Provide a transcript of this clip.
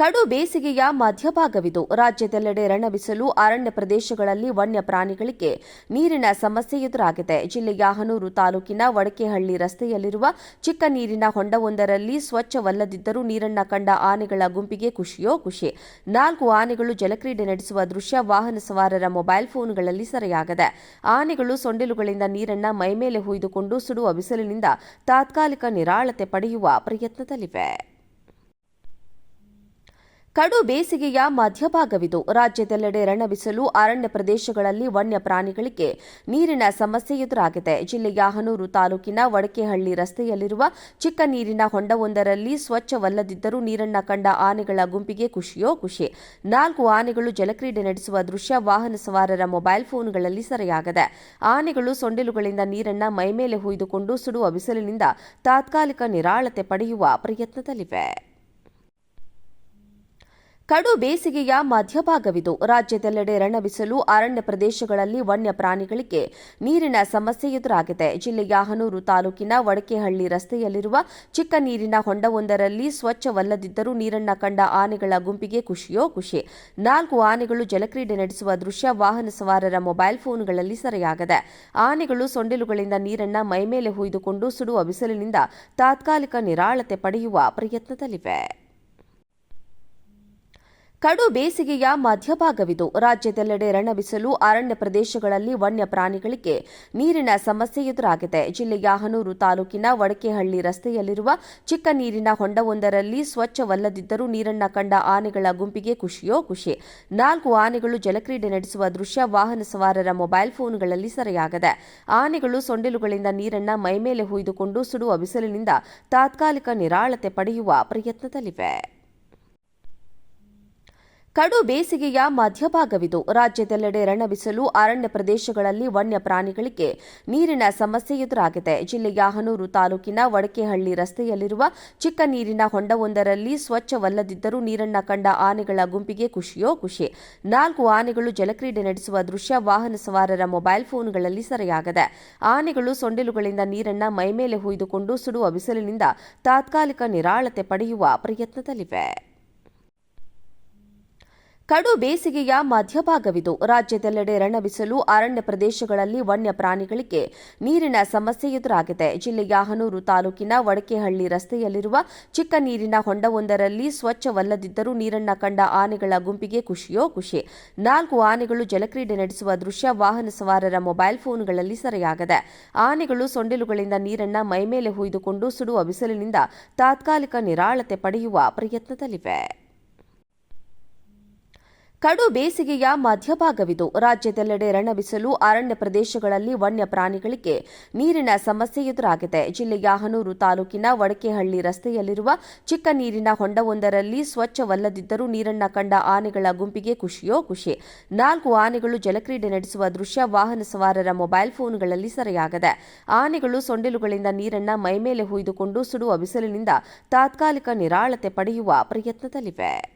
ಕಡು ಬೇಸಿಗೆಯ ಮಧ್ಯಭಾಗವಿದು. ರಾಜ್ಯದೆಲ್ಲೆಡೆ ರಣವಿಸಲು ಅರಣ್ಯ ಪ್ರದೇಶಗಳಲ್ಲಿ ವನ್ಯ ಪ್ರಾಣಿಗಳಿಗೆ ನೀರಿನ ಸಮಸ್ಯೆ ಎದುರಾಗಿದೆ. ಜಿಲ್ಲೆಯ ಹನೂರು ತಾಲೂಕಿನ ವಡಕೆಹಳ್ಳಿ ರಸ್ತೆಯಲ್ಲಿರುವ ಚಿಕ್ಕ ನೀರಿನ ಹೊಂಡವೊಂದರಲ್ಲಿ ಸ್ವಚ್ಛವಲ್ಲದಿದ್ದರೂ ನೀರನ್ನ ಕಂಡ ಆನೆಗಳ ಗುಂಪಿಗೆ ಖುಷಿಯೋ ಖುಷಿ. ನಾಲ್ಕು ಆನೆಗಳು ಜಲಕ್ರೀಡೆ ನಡೆಸುವ ದೃಶ್ಯ ವಾಹನ ಸವಾರರ ಮೊಬೈಲ್ ಫೋನ್ಗಳಲ್ಲಿ ಸೆರೆಯಾಗಿದೆ. ಆನೆಗಳು ಸೊಂಡಿಲುಗಳಿಂದ ನೀರನ್ನ ಮೈಮೇಲೆ ಹುಯ್ದುಕೊಂಡು ಸುಡುವ ಬಿಸಿಲಿನಿಂದ ತಾತ್ಕಾಲಿಕ ನಿರಾಳತೆ ಪಡೆಯುವ ಪ್ರಯತ್ನದಲ್ಲಿವೆ. ಕಡು ಬೇಸಿಗೆಯ ಮಧ್ಯಭಾಗವಿದು. ರಾಜ್ಯದೆಲ್ಲೆಡೆ ರಣಬಿಸಲು ಅರಣ್ಯ ಪ್ರದೇಶಗಳಲ್ಲಿ ವನ್ಯ ಪ್ರಾಣಿಗಳಿಗೆ ನೀರಿನ ಸಮಸ್ಯೆ ಎದುರಾಗಿದೆ. ಜಿಲ್ಲೆಯ ಹನೂರು ತಾಲೂಕಿನ ವಡಕೆಹಳ್ಳಿ ರಸ್ತೆಯಲ್ಲಿರುವ ಚಿಕ್ಕ ನೀರಿನ ಹೊಂಡವೊಂದರಲ್ಲಿ ಸ್ವಚ್ಛವಲ್ಲದಿದ್ದರೂ ನೀರನ್ನ ಕಂಡ ಆನೆಗಳ ಗುಂಪಿಗೆ ಖುಷಿಯೋ ಖುಷಿ. ನಾಲ್ಕು ಆನೆಗಳು ಜಲಕ್ರೀಡೆ ನಡೆಸುವ ದೃಶ್ಯ ವಾಹನ ಸವಾರರ ಮೊಬೈಲ್ ಫೋನ್ಗಳಲ್ಲಿ ಸೆರೆಯಾಗಿದೆ. ಆನೆಗಳು ಸೊಂಡಿಲುಗಳಿಂದ ನೀರನ್ನ ಮೈಮೇಲೆ ಹುಯ್ದುಕೊಂಡು ಸುಡುವ ಬಿಸಿಲಿನಿಂದ ತಾತ್ಕಾಲಿಕ ನಿರಾಳತೆ ಪಡೆಯುವ ಪ್ರಯತ್ನದಲ್ಲಿವೆ. ಕಡು ಬೇಸಿಗೆಯ ಮಧ್ಯಭಾಗವಿದು. ರಾಜ್ಯದೆಲ್ಲೆಡೆ ರಣಬಿಸಲು, ಅರಣ್ಯ ಪ್ರದೇಶಗಳಲ್ಲಿ ವನ್ಯ ಪ್ರಾಣಿಗಳಿಗೆ ನೀರಿನ ಸಮಸ್ಯೆ ಎದುರಾಗಿದೆ. ಜಿಲ್ಲೆಯ ಹನೂರು ತಾಲೂಕಿನ ವಡಕೆಹಳ್ಳಿ ರಸ್ತೆಯಲ್ಲಿರುವ ಚಿಕ್ಕ ನೀರಿನ ಹೊಂಡವೊಂದರಲ್ಲಿ ಸ್ವಚ್ಛವಲ್ಲದಿದ್ದರೂ ನೀರನ್ನ ಕಂಡ ಆನೆಗಳ ಗುಂಪಿಗೆ ಖುಷಿಯೋ ಖುಷಿ. ನಾಲ್ಕು ಆನೆಗಳು ಜಲಕ್ರೀಡೆ ನಡೆಸುವ ದೃಶ್ಯ ವಾಹನ ಸವಾರರ ಮೊಬೈಲ್ ಫೋನ್ಗಳಲ್ಲಿ ಸೆರೆಯಾಗಿದೆ. ಆನೆಗಳು ಸೊಂಡಿಲುಗಳಿಂದ ನೀರನ್ನ ಮೈಮೇಲೆ ಹುಯ್ದುಕೊಂಡು ಸುಡುವ ಬಿಸಿಲಿನಿಂದ ತಾತ್ಕಾಲಿಕ ನಿರಾಳತೆ ಪಡೆಯುವ ಪ್ರಯತ್ನದಲ್ಲಿವೆ. ಕಡು ಬೇಸಿಗೆಯ ಮಧ್ಯಭಾಗವಿದು. ರಾಜ್ಯದೆಲ್ಲೆಡೆ ರಣವಿಸಲು ಅರಣ್ಯ ಪ್ರದೇಶಗಳಲ್ಲಿ ವನ್ಯ ಪ್ರಾಣಿಗಳಿಗೆ ನೀರಿನ ಸಮಸ್ಯೆ ಎದುರಾಗಿದೆ. ಜಿಲ್ಲೆಯ ಹನೂರು ತಾಲೂಕಿನ ವಡಕೆಹಳ್ಳಿ ರಸ್ತೆಯಲ್ಲಿರುವ ಚಿಕ್ಕ ನೀರಿನ ಹೊಂಡವೊಂದರಲ್ಲಿ ಸ್ವಚ್ಛವಲ್ಲದಿದ್ದರೂ ನೀರನ್ನ ಕಂಡ ಆನೆಗಳ ಗುಂಪಿಗೆ ಖುಷಿಯೋ ಖುಷಿ. ನಾಲ್ಕು ಆನೆಗಳು ಜಲಕ್ರೀಡೆ ನಡೆಸುವ ದೃಶ್ಯ ವಾಹನ ಸವಾರರ ಮೊಬೈಲ್ ಫೋನ್ಗಳಲ್ಲಿ ಸೆರೆಯಾಗಿದೆ. ಆನೆಗಳು ಸೊಂಡಿಲುಗಳಿಂದ ನೀರನ್ನ ಮೈಮೇಲೆ ಹುಯ್ದುಕೊಂಡು ಸುಡುವ ಬಿಸಿಲಿನಿಂದ ತಾತ್ಕಾಲಿಕ ನಿರಾಳತೆ ಪಡೆಯುವ ಪ್ರಯತ್ನದಲ್ಲಿವೆ. ಕಡು ಬೇಸಿಗೆಯ ಮಧ್ಯಭಾಗವಿದು. ರಾಜ್ಯದೆಲ್ಲೆಡೆ ರಣಬಿಸಲು, ಅರಣ್ಯ ಪ್ರದೇಶಗಳಲ್ಲಿ ವನ್ಯ ಪ್ರಾಣಿಗಳಿಗೆ ನೀರಿನ ಸಮಸ್ಯೆ ಎದುರಾಗಿದೆ. ಜಿಲ್ಲೆಯ ಹನೂರು ತಾಲೂಕಿನ ವಡಕೆಹಳ್ಳಿ ರಸ್ತೆಯಲ್ಲಿರುವ ಚಿಕ್ಕ ನೀರಿನ ಹೊಂಡವೊಂದರಲ್ಲಿ ಸ್ವಚ್ಛವಲ್ಲದಿದ್ದರೂ ನೀರನ್ನ ಕಂಡ ಆನೆಗಳ ಗುಂಪಿಗೆ ಖುಷಿಯೋ ಖುಷಿ. ನಾಲ್ಕು ಆನೆಗಳು ಜಲಕ್ರೀಡೆ ನಡೆಸುವ ದೃಶ್ಯ ವಾಹನ ಸವಾರರ ಮೊಬೈಲ್ ಫೋನ್ಗಳಲ್ಲಿ ಸೆರೆಯಾಗಿದೆ. ಆನೆಗಳು ಸೊಂಡಿಲುಗಳಿಂದ ನೀರನ್ನ ಮೈಮೇಲೆ ಹುಯ್ದುಕೊಂಡು ಸುಡುವ ಬಿಸಿಲಿನಿಂದ ತಾತ್ಕಾಲಿಕ ನಿರಾಳತೆ ಪಡೆಯುವ ಪ್ರಯತ್ನದಲ್ಲಿವೆ. ಕಡು ಬೇಸಿಗೆಯ ಮಧ್ಯಭಾಗವಿದು. ರಾಜ್ಯದೆಲ್ಲೆಡೆ ರಣಬಿಸಲು, ಅರಣ್ಯ ಪ್ರದೇಶಗಳಲ್ಲಿ ವನ್ಯ ಪ್ರಾಣಿಗಳಿಗೆ ನೀರಿನ ಸಮಸ್ಯೆ ಎದುರಾಗಿದೆ. ಜಿಲ್ಲೆಯ ಹನೂರು ತಾಲೂಕಿನ ವಡಕೆಹಳ್ಳಿ ರಸ್ತೆಯಲ್ಲಿರುವ ಚಿಕ್ಕ ನೀರಿನ ಹೊಂಡವೊಂದರಲ್ಲಿ ಸ್ವಚ್ಛವಲ್ಲದಿದ್ದರೂ ನೀರನ್ನ ಕಂಡ ಆನೆಗಳ ಗುಂಪಿಗೆ ಖುಷಿಯೋ ಖುಷಿ. ನಾಲ್ಕು ಆನೆಗಳು ಜಲಕ್ರೀಡೆ ನಡೆಸುವ ದೃಶ್ಯ ವಾಹನ ಸವಾರರ ಮೊಬೈಲ್ ಫೋನ್ಗಳಲ್ಲಿ ಸೆರೆಯಾಗಿದೆ. ಆನೆಗಳು ಸೊಂಡಿಲುಗಳಿಂದ ನೀರನ್ನ ಮೈಮೇಲೆ ಹುಯ್ದುಕೊಂಡು ಸುಡುವ ಬಿಸಿಲಿನಿಂದ ತಾತ್ಕಾಲಿಕ ನಿರಾಳತೆ ಪಡೆಯುವ ಪ್ರಯತ್ನದಲ್ಲಿವೆ. ಕಡು ಬೇಸಿಗೆಯ ಮಧ್ಯಭಾಗವಿದು. ರಾಜ್ಯದೆಲ್ಲೆಡೆ ರಣಬಿಸಲು ಅರಣ್ಯ ಪ್ರದೇಶಗಳಲ್ಲಿ ವನ್ಯ ಪ್ರಾಣಿಗಳಿಗೆ ನೀರಿನ ಸಮಸ್ಯೆ ಎದುರಾಗಿದೆ. ಜಿಲ್ಲೆಯ ಹನೂರು ತಾಲೂಕಿನ ವಡಕೆಹಳ್ಳಿ ರಸ್ತೆಯಲ್ಲಿರುವ ಚಿಕ್ಕ ನೀರಿನ ಹೊಂಡವೊಂದರಲ್ಲಿ ಸ್ವಚ್ಛವಲ್ಲದಿದ್ದರೂ ನೀರನ್ನ ಕಂಡ ಆನೆಗಳ ಗುಂಪಿಗೆ ಖುಷಿಯೋ ಖುಷಿ. ನಾಲ್ಕು ಆನೆಗಳು ಜಲಕ್ರೀಡೆ ನಡೆಸುವ ದೃಶ್ಯ ವಾಹನ ಸವಾರರ ಮೊಬೈಲ್ ಫೋನ್ಗಳಲ್ಲಿ ಸೆರೆಯಾಗಿದೆ. ಆನೆಗಳು ಸೊಂಡಿಲುಗಳಿಂದ ನೀರನ್ನ ಮೈಮೇಲೆ ಹುಯ್ದುಕೊಂಡು ಸುಡುವ ಬಿಸಿಲಿನಿಂದ ತಾತ್ಕಾಲಿಕ ನಿರಾಳತೆ ಪಡೆಯುವ ಪ್ರಯತ್ನದಲ್ಲಿವೆ.